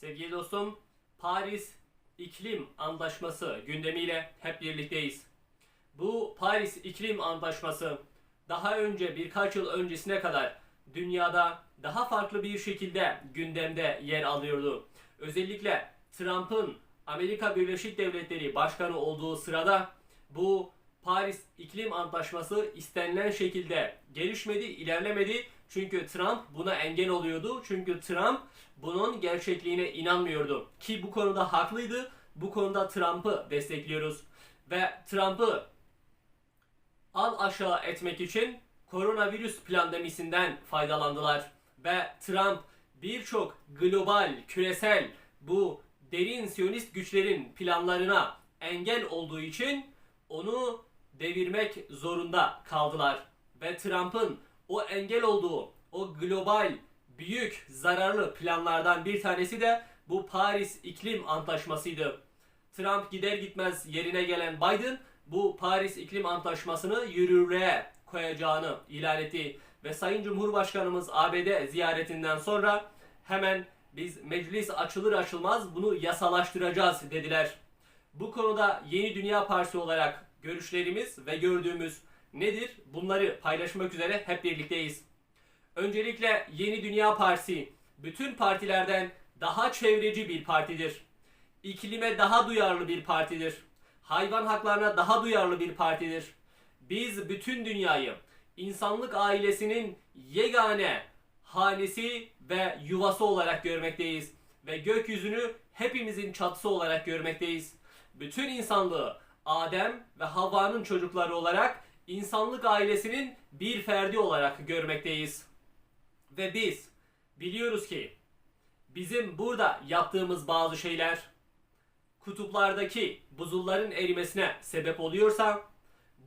Sevgili dostum, Paris İklim Antlaşması gündemiyle hep birlikteyiz. Bu Paris İklim Antlaşması daha önce birkaç yıl öncesine kadar dünyada daha farklı bir şekilde gündemde yer alıyordu. Özellikle Trump'ın Amerika Birleşik Devletleri Başkanı olduğu sırada bu Paris İklim Antlaşması istenilen şekilde gelişmedi, ilerlemedi. Çünkü Trump buna engel oluyordu. Çünkü Trump bunun gerçekliğine inanmıyordu. Ki bu konuda haklıydı. Bu konuda Trump'ı destekliyoruz. Ve Trump'ı al aşağı etmek için koronavirüs plandemisinden faydalandılar. Ve Trump birçok global, küresel bu derin siyonist güçlerin planlarına engel olduğu için onu devirmek zorunda kaldılar. Ve Trump'ın o engel olduğu o global büyük zararlı planlardan bir tanesi de bu Paris İklim Antlaşması'ydı. Trump gider gitmez yerine gelen Biden bu Paris İklim Antlaşması'nı yürürlüğe koyacağını ilan etti. Ve Sayın Cumhurbaşkanımız ABD ziyaretinden sonra hemen biz meclis açılır açılmaz bunu yasalaştıracağız dediler. Bu konuda Yeni Dünya Partisi olarak görüşlerimiz ve gördüğümüz nedir? Bunları paylaşmak üzere hep birlikteyiz. Öncelikle Yeni Dünya Partisi bütün partilerden daha çevreci bir partidir. İklime daha duyarlı bir partidir. Hayvan haklarına daha duyarlı bir partidir. Biz bütün dünyayı insanlık ailesinin yegane hanesi ve yuvası olarak görmekteyiz ve gökyüzünü hepimizin çatısı olarak görmekteyiz. Bütün insanlığı Adem ve Havva'nın çocukları olarak insanlık ailesinin bir ferdi olarak görmekteyiz. Ve biz biliyoruz ki bizim burada yaptığımız bazı şeyler kutuplardaki buzulların erimesine sebep oluyorsa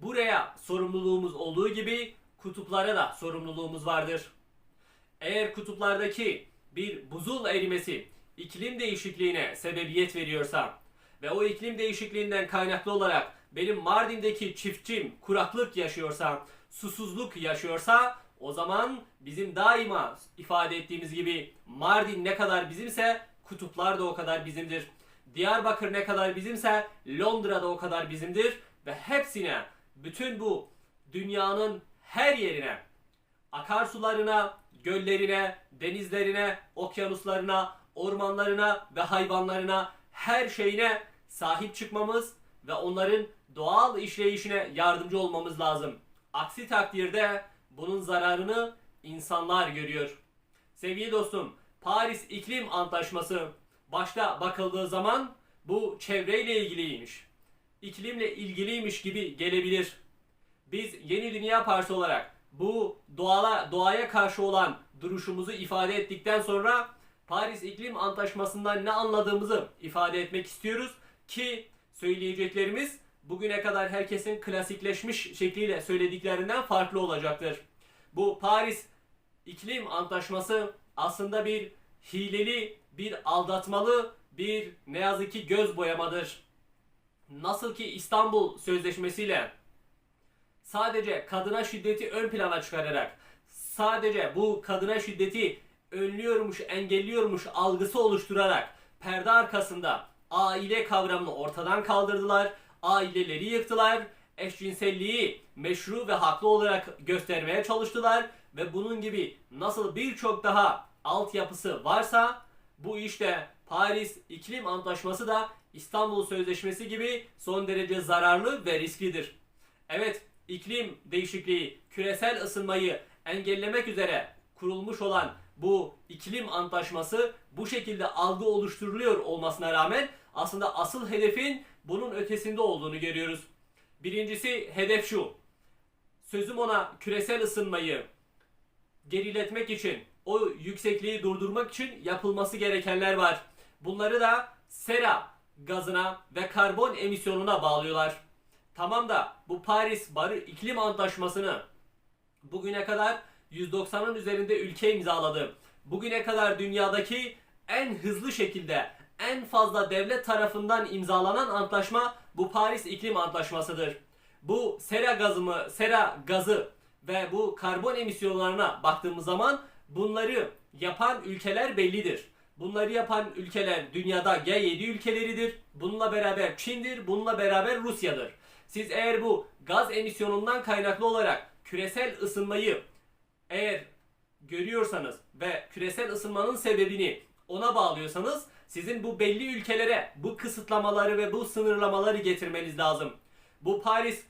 buraya sorumluluğumuz olduğu gibi kutuplara da sorumluluğumuz vardır. Eğer kutuplardaki bir buzul erimesi iklim değişikliğine sebebiyet veriyorsa ve o iklim değişikliğinden kaynaklı olarak benim Mardin'deki çiftçim kuraklık yaşıyorsa, susuzluk yaşıyorsa o zaman bizim daima ifade ettiğimiz gibi Mardin ne kadar bizimse kutuplar da o kadar bizimdir. Diyarbakır ne kadar bizimse Londra da o kadar bizimdir ve hepsine bütün bu dünyanın her yerine akarsularına, göllerine, denizlerine, okyanuslarına, ormanlarına ve hayvanlarına her şeyine sahip çıkmamız ve onların doğal işleyişine yardımcı olmamız lazım. Aksi takdirde bunun zararını insanlar görüyor. Sevgili dostum, Paris İklim Antlaşması başta bakıldığı zaman bu çevreyle ilgiliymiş. İklimle ilgiliymiş gibi gelebilir. Biz Yeni Dünya Partisi olarak bu doğala, doğaya karşı olan duruşumuzu ifade ettikten sonra Paris İklim Antlaşması'ndan ne anladığımızı ifade etmek istiyoruz ki söyleyeceklerimiz bugüne kadar herkesin klasikleşmiş şekliyle söylediklerinden farklı olacaktır. Bu Paris İklim Antlaşması aslında bir hileli, bir aldatmalı, bir ne yazık ki göz boyamadır. Nasıl ki İstanbul Sözleşmesi'yle sadece kadına şiddeti ön plana çıkararak sadece bu kadına şiddeti önlüyormuş, engelliyormuş algısı oluşturarak perde arkasında aile kavramını ortadan kaldırdılar. Aileleri yıktılar. Eşcinselliği meşru ve haklı olarak göstermeye çalıştılar ve bunun gibi nasıl birçok daha altyapısı varsa bu işte Paris İklim Antlaşması da İstanbul Sözleşmesi gibi son derece zararlı ve risklidir. Evet, iklim değişikliği, küresel ısınmayı engellemek üzere kurulmuş olan bu iklim antlaşması bu şekilde algı oluşturuluyor olmasına rağmen aslında asıl hedefin bunun ötesinde olduğunu görüyoruz. Birincisi hedef şu. Sözüm ona küresel ısınmayı geriletmek için, o yüksekliği durdurmak için yapılması gerekenler var. Bunları da sera gazına ve karbon emisyonuna bağlıyorlar. Tamam da bu Paris Barı İklim Antlaşması'nı bugüne kadar 190'ın üzerinde ülke imzaladı. Bugüne kadar dünyadaki en hızlı şekilde en fazla devlet tarafından imzalanan antlaşma bu Paris İklim Antlaşması'dır. Bu sera gazı mı, sera gazı ve bu karbon emisyonlarına baktığımız zaman bunları yapan ülkeler bellidir. Bunları yapan ülkeler dünyada G7 ülkeleridir. Bununla beraber Çin'dir. Bununla beraber Rusya'dır. Siz eğer bu gaz emisyonundan kaynaklı olarak küresel ısınmayı eğer görüyorsanız ve küresel ısınmanın sebebini ona bağlıyorsanız sizin bu belli ülkelere bu kısıtlamaları ve bu sınırlamaları getirmeniz lazım. Bu Paris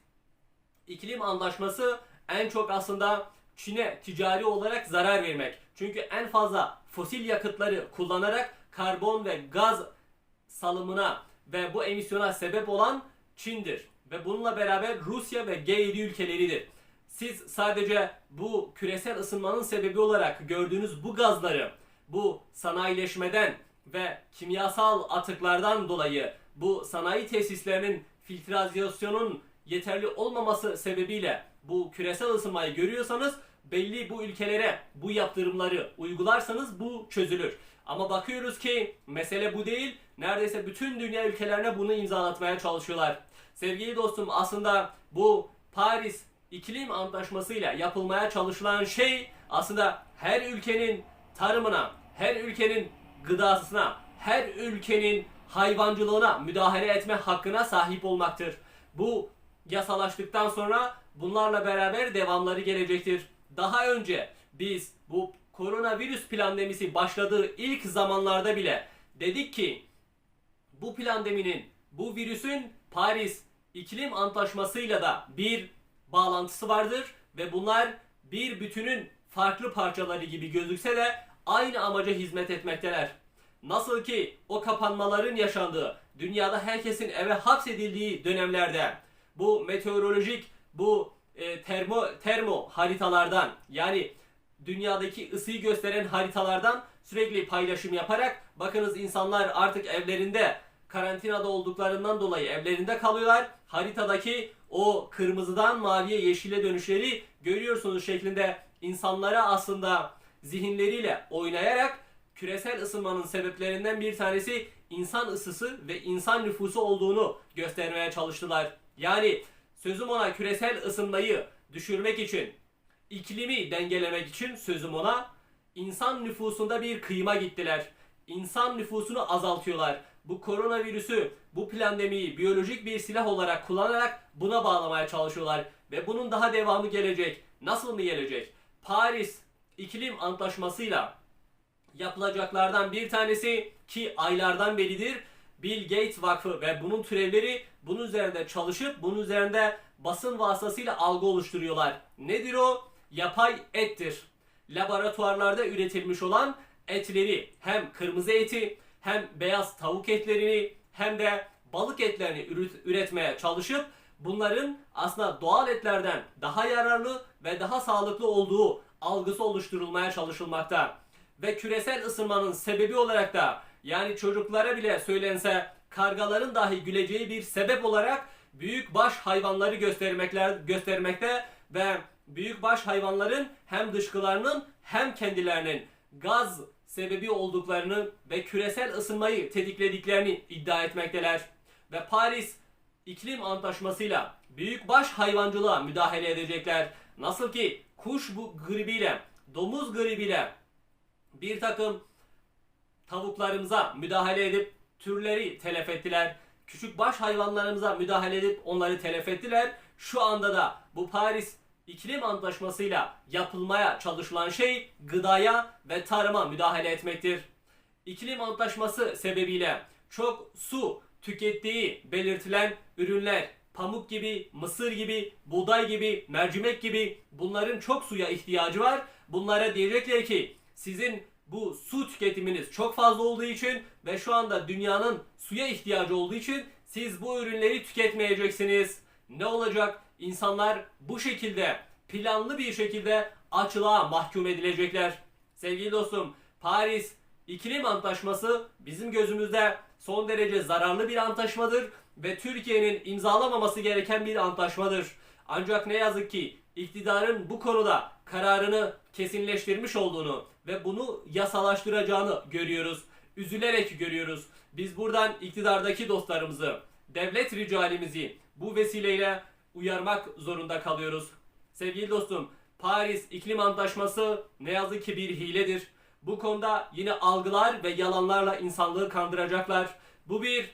iklim anlaşması en çok aslında Çin'e ticari olarak zarar vermek. Çünkü en fazla fosil yakıtları kullanarak karbon ve gaz salımına ve bu emisyona sebep olan Çin'dir. Ve bununla beraber Rusya ve G7 ülkeleridir. Siz sadece bu küresel ısınmanın sebebi olarak gördüğünüz bu gazları bu sanayileşmeden ve kimyasal atıklardan dolayı bu sanayi tesislerinin filtrasyonun yeterli olmaması sebebiyle bu küresel ısınmayı görüyorsanız belli bu ülkelere bu yaptırımları uygularsanız bu çözülür. Ama bakıyoruz ki mesele bu değil. Neredeyse bütün dünya ülkelerine bunu imzalatmaya çalışıyorlar. Sevgili dostum aslında bu Paris iklim antlaşmasıyla yapılmaya çalışılan şey aslında her ülkenin tarımına, her ülkenin gıdasına, her ülkenin hayvancılığına müdahale etme hakkına sahip olmaktır. Bu yasalaştıktan sonra bunlarla beraber devamları gelecektir. Daha önce biz bu koronavirüs pandemisi başladığı ilk zamanlarda bile dedik ki bu pandeminin, bu virüsün Paris iklim antlaşmasıyla da bir bağlantısı vardır ve bunlar bir bütünün farklı parçaları gibi gözükse de aynı amaca hizmet etmekteler. Nasıl ki o kapanmaların yaşandığı, dünyada herkesin eve hapsedildiği dönemlerde bu meteorolojik, bu e, termo termo haritalardan yani dünyadaki ısıyı gösteren haritalardan sürekli paylaşım yaparak bakınız insanlar artık evlerinde karantinada olduklarından dolayı evlerinde kalıyorlar. Haritadaki o kırmızıdan maviye yeşile dönüşleri görüyorsunuz şeklinde insanlara aslında zihinleriyle oynayarak küresel ısınmanın sebeplerinden bir tanesi insan ısısı ve insan nüfusu olduğunu göstermeye çalıştılar. Yani sözüm ona küresel ısınmayı düşürmek için, iklimi dengelemek için sözüm ona insan nüfusunda bir kıyma gittiler. İnsan nüfusunu azaltıyorlar. Bu koronavirüsü, bu pandemiyi biyolojik bir silah olarak kullanarak buna bağlamaya çalışıyorlar. Ve bunun daha devamı gelecek. Nasıl mı gelecek? Paris iklim antlaşmasıyla yapılacaklardan bir tanesi ki aylardan beridir Bill Gates Vakfı ve bunun türevleri bunun üzerinde çalışıp bunun üzerinde basın vasıtasıyla algı oluşturuyorlar. Nedir o? Yapay ettir. Laboratuvarlarda üretilmiş olan etleri hem kırmızı eti hem beyaz tavuk etlerini hem de balık etlerini üret- üretmeye çalışıp bunların aslında doğal etlerden daha yararlı ve daha sağlıklı olduğu algısı oluşturulmaya çalışılmakta. Ve küresel ısınmanın sebebi olarak da yani çocuklara bile söylense kargaların dahi güleceği bir sebep olarak büyük baş hayvanları göstermekler göstermekte ve büyük baş hayvanların hem dışkılarının hem kendilerinin gaz sebebi olduklarını ve küresel ısınmayı tetiklediklerini iddia etmekteler. Ve Paris iklim antlaşmasıyla büyük baş hayvancılığa müdahale edecekler. Nasıl ki kuş bu gribiyle, domuz gribiyle bir takım tavuklarımıza müdahale edip türleri telef ettiler. Küçük baş hayvanlarımıza müdahale edip onları telef ettiler. Şu anda da bu Paris iklim antlaşmasıyla yapılmaya çalışılan şey gıdaya ve tarıma müdahale etmektir. İklim antlaşması sebebiyle çok su tükettiği belirtilen ürünler pamuk gibi, mısır gibi, buğday gibi, mercimek gibi bunların çok suya ihtiyacı var. Bunlara diyecekler ki sizin bu su tüketiminiz çok fazla olduğu için ve şu anda dünyanın suya ihtiyacı olduğu için siz bu ürünleri tüketmeyeceksiniz. Ne olacak? İnsanlar bu şekilde planlı bir şekilde açlığa mahkum edilecekler. Sevgili dostum, Paris İklim Antlaşması bizim gözümüzde son derece zararlı bir antlaşmadır ve Türkiye'nin imzalamaması gereken bir antlaşmadır. Ancak ne yazık ki iktidarın bu konuda kararını kesinleştirmiş olduğunu ve bunu yasalaştıracağını görüyoruz. Üzülerek görüyoruz. Biz buradan iktidardaki dostlarımızı, devlet ricalimizi bu vesileyle uyarmak zorunda kalıyoruz. Sevgili dostum, Paris İklim Antlaşması ne yazık ki bir hiledir. Bu konuda yine algılar ve yalanlarla insanlığı kandıracaklar. Bu bir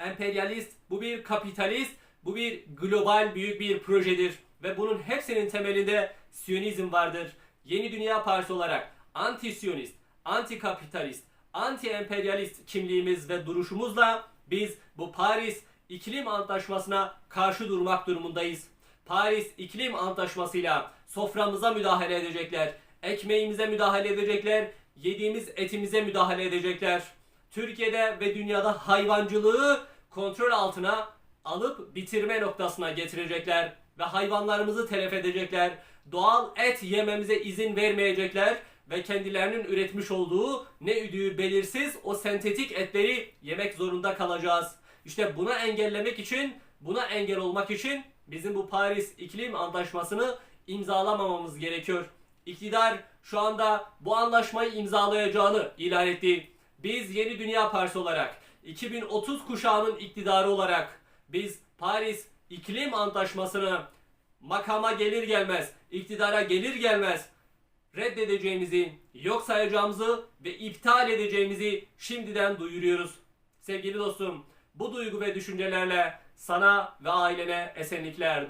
emperyalist, bu bir kapitalist, bu bir global büyük bir projedir. Ve bunun hepsinin temelinde Siyonizm vardır. Yeni Dünya Partisi olarak anti-Siyonist, anti-kapitalist, anti-emperyalist kimliğimiz ve duruşumuzla biz bu Paris İklim Antlaşması'na karşı durmak durumundayız. Paris İklim Antlaşması'yla soframıza müdahale edecekler, ekmeğimize müdahale edecekler, yediğimiz etimize müdahale edecekler. Türkiye'de ve dünyada hayvancılığı kontrol altına alıp bitirme noktasına getirecekler ve hayvanlarımızı telef edecekler. Doğal et yememize izin vermeyecekler ve kendilerinin üretmiş olduğu ne üdüğü belirsiz o sentetik etleri yemek zorunda kalacağız. İşte buna engellemek için, buna engel olmak için bizim bu Paris İklim Antlaşması'nı imzalamamamız gerekiyor. İktidar şu anda bu anlaşmayı imzalayacağını ilan etti. Biz Yeni Dünya Partisi olarak 2030 kuşağının iktidarı olarak biz Paris İklim Antlaşması'nı makama gelir gelmez, iktidara gelir gelmez reddedeceğimizi, yok sayacağımızı ve iptal edeceğimizi şimdiden duyuruyoruz. Sevgili dostum, bu duygu ve düşüncelerle sana ve ailene esenlikler